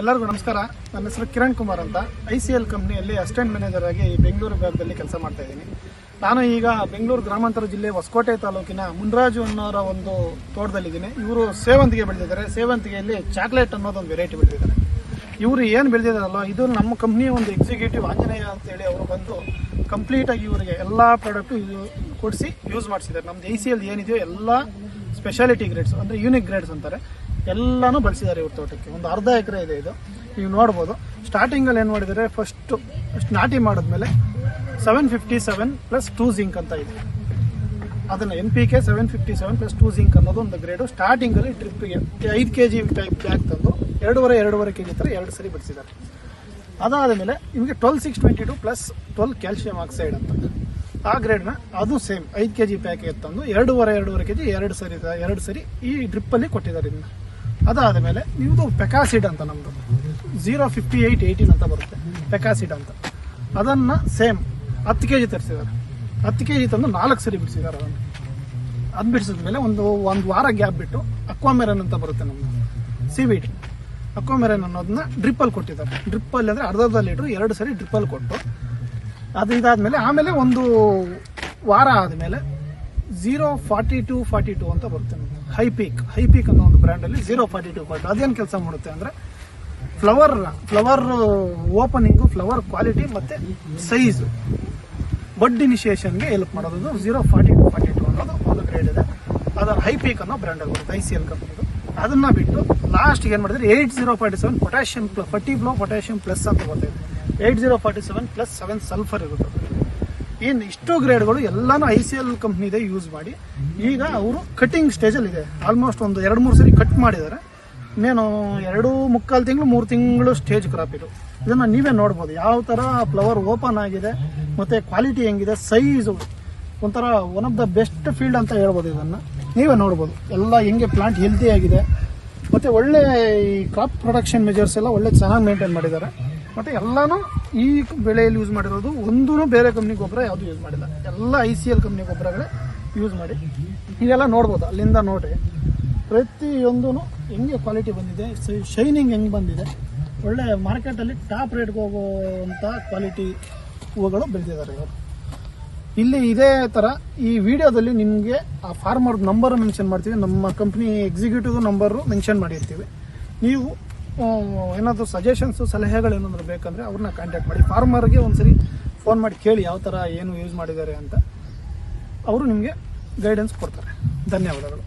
ಎಲ್ಲರಿಗೂ ನಮಸ್ಕಾರ. ನನ್ನ ಹೆಸರು ಕಿರಣ್ ಕುಮಾರ್ ಅಂತ. ಐ ಸಿ ಎಲ್ ಕಂಪ್ನಿಯಲ್ಲಿ ಅಸಿಸ್ಟೆಂಟ್ ಮ್ಯಾನೇಜರ್ ಆಗಿ ಬೆಂಗಳೂರು ವಿಭಾಗದಲ್ಲಿ ಕೆಲಸ ಮಾಡ್ತಾ ಇದ್ದೀನಿ. ನಾನು ಈಗ ಬೆಂಗಳೂರು ಗ್ರಾಮಾಂತರ ಜಿಲ್ಲೆ ಹೊಸಕೋಟೆ ತಾಲೂಕಿನ ಮುನ್ರಾಜು ಅನ್ನೋರ ಒಂದು ತೋಟದಲ್ಲಿದ್ದೀನಿ. ಇವರು ಸೇವಂತಿಗೆ ಬೆಳೆದಿದ್ದಾರೆ. ಸೇವಂತಿಗೆಯಲ್ಲಿ ಚಾಕ್ಲೇಟ್ ಅನ್ನೋದೊಂದು ವೆರೈಟಿ ಬೆಳೆದಿದ್ದಾರೆ. ಇವರು ಏನು ಬೆಳೆದಿದಾರಲ್ಲ ಇದು ನಮ್ಮ ಕಂಪ್ನಿಯ ಒಂದು ಎಕ್ಸಿಕ್ಯೂಟಿವ್ ಆಂಜನೇಯ ಅಂತೇಳಿ ಅವರು ಬಂದು ಕಂಪ್ಲೀಟಾಗಿ ಇವರಿಗೆ ಎಲ್ಲ ಪ್ರಾಡಕ್ಟು ಇದು ಕೊಡಿಸಿ ಯೂಸ್ ಮಾಡಿಸಿದ್ದಾರೆ. ನಮ್ದು ಐ ಸಿ ಎಲ್ ಏನಿದೆಯೋ ಎಲ್ಲ ಸ್ಪೆಷಾಲಿಟಿ ಗ್ರೇಡ್ಸ್ ಅಂದರೆ ಯೂನಿಕ್ ಗ್ರೇಡ್ಸ್ ಅಂತಾರೆ. ಎಲ್ಲನೂ ಬಳಸಿದ್ದಾರೆ ಇವ್ರ ತೋಟಕ್ಕೆ. ಒಂದು ಅರ್ಧ ಎಕರೆ ಇದೆ ಇದು. ನೀವು ನೋಡ್ಬೋದು. ಸ್ಟಾರ್ಟಿಂಗಲ್ಲಿ ಏನು ಮಾಡಿದರೆ ಫಸ್ಟು ನಾಟಿ ಮಾಡಿದ್ಮೇಲೆ seven fifty seven plus two zinc ಅಂತ ಇದೆ. ಅದನ್ನು N P K seven fifty seven plus two zinc ಅನ್ನೋದು ಒಂದು ಗ್ರೇಡು ಸ್ಟಾರ್ಟಿಂಗಲ್ಲಿ ಟ್ರಿಪ್ಪಿಗೆ ಐದು ಕೆ ಜಿ ಟೈಪ್ ಬ್ಯಾಗ್ ತಂದು ಎರಡೂವರೆ ಎರಡೂವರೆ ಕೆ ಜಿ ಥರ ಎರಡು ಸರಿ ಬಿಡಿಸಿದ್ದಾರೆ ಅದಾದ ಮೇಲೆ ನಿಮಗೆ twelve six twenty two plus twelve calcium oxide ಅಂತ. ಆ ಗ್ರೇಡ್ನ ಅದು ಸೇಮ್ ಐದು ಕೆ ಜಿ ಪ್ಯಾಕೇಜ್ ತಂದು ಎರಡೂವರೆ ಎರಡೂವರೆ ಕೆ ಜಿ ಎರಡು ಸರಿ ಎರಡು ಸರಿ ಈ ಡ್ರಿಪ್ಪಲ್ಲಿ ಕೊಟ್ಟಿದ್ದಾರೆ ಇದನ್ನ. ಅದಾದ ಮೇಲೆ ನಿಮ್ಮದು ಪೆಕಾಸಿಡ್ ಅಂತ ನಮ್ಮದು ಜೀರೋ ಫಿಫ್ಟಿ ಏಯ್ಟ್ ಏಯ್ಟೀನ್ ಅಂತ ಬರುತ್ತೆ. ಪೆಕಾಸಿಡ್ ಅಂತ. ಅದನ್ನು ಸೇಮ್ ಹತ್ತು ಕೆ ಜಿ ತರಿಸಿದ್ದಾರೆ. ಹತ್ತು ಕೆ ಜಿ ತಂದು ನಾಲ್ಕು ಸರಿ ಬಿಡಿಸಿದ್ದಾರೆ ಅದನ್ನು. ಅದು ಬಿಡಿಸಿದ ಮೇಲೆ ಒಂದು ಒಂದು ವಾರ ಗ್ಯಾಪ್ ಬಿಟ್ಟು ಅಕ್ವಾಮೆರನ್ ಅಂತ ಬರುತ್ತೆ ನಮ್ಮದು ಸಿ ವಿ ಟಿ ಅಕ್ವಾಮೆರನ್ ಅನ್ನೋದನ್ನ ಡ್ರಿಪ್ಪಲ್ಲಿ ಕೊಟ್ಟಿದ್ದಾರೆ. ಡ್ರಿಪ್ಪಲ್ಲಿ ಅಂದರೆ ಅರ್ಧ ಅರ್ಧ ಲೀಟ್ರ್ ಎರಡು ಸರಿ ಡ್ರಿಪ್ಪಲ್ಲಿ ಕೊಟ್ಟು ಅದು ಇದಾದಮೇಲೆ ಆಮೇಲೆ ಒಂದು ವಾರ ಆದಮೇಲೆ zero forty two forty two ಅಂತ ಬರುತ್ತೆ. ಹೈ ಪೀಕ್ ಹೈ ಪೀಕ್ ಅನ್ನೋ ಒಂದು ಬ್ರ್ಯಾಂಡಲ್ಲಿ ಝೀರೋ ಫಾರ್ಟಿ ಟು ಫಾರ್ಟಿ ಅದೇನು ಕೆಲಸ ಮಾಡುತ್ತೆ ಅಂದರೆ flower flower opening flower quality ಮತ್ತು ಸೈಜು ಬಡ್ ಇನಿಷಿಯೇಷನ್ಗೆ ಹೆಲ್ಪ್ ಮಾಡೋದು zero forty two forty two ಅನ್ನೋದು ಒಂದು ಗ್ರೇಡ್ ಇದೆ. ಅದರ ಹೈ ಪೀಕ್ ಅನ್ನೋ ಬ್ರ್ಯಾಂಡಲ್ಲಿ ಬರುತ್ತೆ ಐ ಸಿ ಎಲ್ ಕಂಪ್ನಿದು ಅದನ್ನ ಬಿಟ್ಟು ಲಾಸ್ಟ್ಗೆ ಏನು ಮಾಡಿದ್ರೆ eight zero forty seven potassium ಫರ್ಟಿ ಬ್ಲೋ ಪೊಟ್ಯಾಷಿಯಂ ಪ್ಲಸ್ ಅಂತ ಬರ್ತಿದೆ eight zero forty seven plus seven sulphur ಇರುತ್ತೆ. ಇನ್ನು ಇಷ್ಟು ಗ್ರೇಡ್ಗಳು ಎಲ್ಲಾನು ಐ ಸಿ ಎಲ್ ಕಂಪ್ನಿದೆ ಯೂಸ್ ಮಾಡಿ ಈಗ ಅವರು ಕಟಿಂಗ್ ಸ್ಟೇಜಲ್ಲಿ ಇದೆ. ಆಲ್ಮೋಸ್ಟ್ ಒಂದು ಎರಡು ಮೂರು ಸರಿ ಕಟ್ ಮಾಡಿದ್ದಾರೆ. ಇನ್ನೇನು ಎರಡು ಮುಕ್ಕಾಲು ತಿಂಗಳು, ಮೂರು ತಿಂಗಳು ಸ್ಟೇಜ್ ಕ್ರಾಪ್ ಇದು. ಇದನ್ನು ನೀವೇ ನೋಡ್ಬೋದು. ಯಾವ ಥರ ಫ್ಲವರ್ ಓಪನ್ ಆಗಿದೆ, ಮತ್ತು ಕ್ವಾಲಿಟಿ ಹೆಂಗಿದೆ ಸೈಜು ಒಂಥರ one of the best field ಅಂತ ಹೇಳ್ಬೋದು ಇದನ್ನು. ನೀವೇ ನೋಡ್ಬೋದು. ಎಲ್ಲ ಹೆಂಗೆ ಪ್ಲಾಂಟ್ ಹೆಲ್ತಿ ಆಗಿದೆ. ಮತ್ತು ಒಳ್ಳೆ ಈ ಕ್ರಾಪ್ ಪ್ರೊಡಕ್ಷನ್ ಮೆಜರ್ಸ್ ಎಲ್ಲ ಒಳ್ಳೆ ಚೆನ್ನಾಗಿ ಮೇಂಟೈನ್ ಮಾಡಿದ್ದಾರೆ. ಮತ್ತು ಎಲ್ಲನೂ ಈ ಬೆಳೆಯಲ್ಲಿ ಯೂಸ್ ಮಾಡಿರೋದು ಒಂದೂ ಬೇರೆ ಕಂಪ್ನಿ ಗೊಬ್ಬರ ಯಾವುದು ಯೂಸ್ ಮಾಡಿಲ್ಲ. ಎಲ್ಲ ಐ ಸಿ ಎಲ್ ಕಂಪ್ನಿ ಗೊಬ್ಬರಗಳೇ ಯೂಸ್ ಮಾಡಿ. ಇದೆಲ್ಲ ನೋಡ್ಬೋದು, ಅಲ್ಲಿಂದ ನೋಡ್ರಿ. ಪ್ರತಿಯೊಂದೂ ಹೆಂಗೆ ಕ್ವಾಲಿಟಿ ಬಂದಿದೆ ಶೈನಿಂಗ್ ಹೆಂಗೆ ಬಂದಿದೆ, ಒಳ್ಳೆ ಮಾರ್ಕೆಟಲ್ಲಿ ಟಾಪ್ ರೇಟ್ಗೆ ಹೋಗುವಂಥ ಕ್ವಾಲಿಟಿ ಹೂವುಗಳು ಬೆಳೆದಿದ್ದಾರೆ ಇವರು ಇಲ್ಲಿ ಇದೇ ಥರ ಈ ವಿಡಿಯೋದಲ್ಲಿ ನಿಮಗೆ ಆ ಫಾರ್ಮರ್ ನಂಬರ್ ಮೆನ್ಷನ್ ಮಾಡ್ತೀವಿ, ನಮ್ಮ ಕಂಪ್ನಿ ಎಕ್ಸಿಕ್ಯೂಟಿವ್ ನಂಬರು ಮೆನ್ಷನ್ ಮಾಡಿರ್ತೀವಿ. ನೀವು ಏನಾದರೂ ಸಜೆಷನ್ಸು ಸಲಹೆಗಳು ಏನಾದರೂ ಬೇಕಂದರೆ ಅವ್ರನ್ನ ಕಾಂಟ್ಯಾಕ್ಟ್ ಮಾಡಿ. ಫಾರ್ಮರ್ಗೆ ಒಂದ್ಸರಿ ಫೋನ್ ಮಾಡಿ ಕೇಳಿ ಯಾವ ಥರ ಏನು ಯೂಸ್ ಮಾಡಿದ್ದಾರೆ ಅಂತ. ಅವರು ನಿಮಗೆ ಗೈಡೆನ್ಸ್ ಕೊಡ್ತಾರೆ. ಧನ್ಯವಾದಗಳು.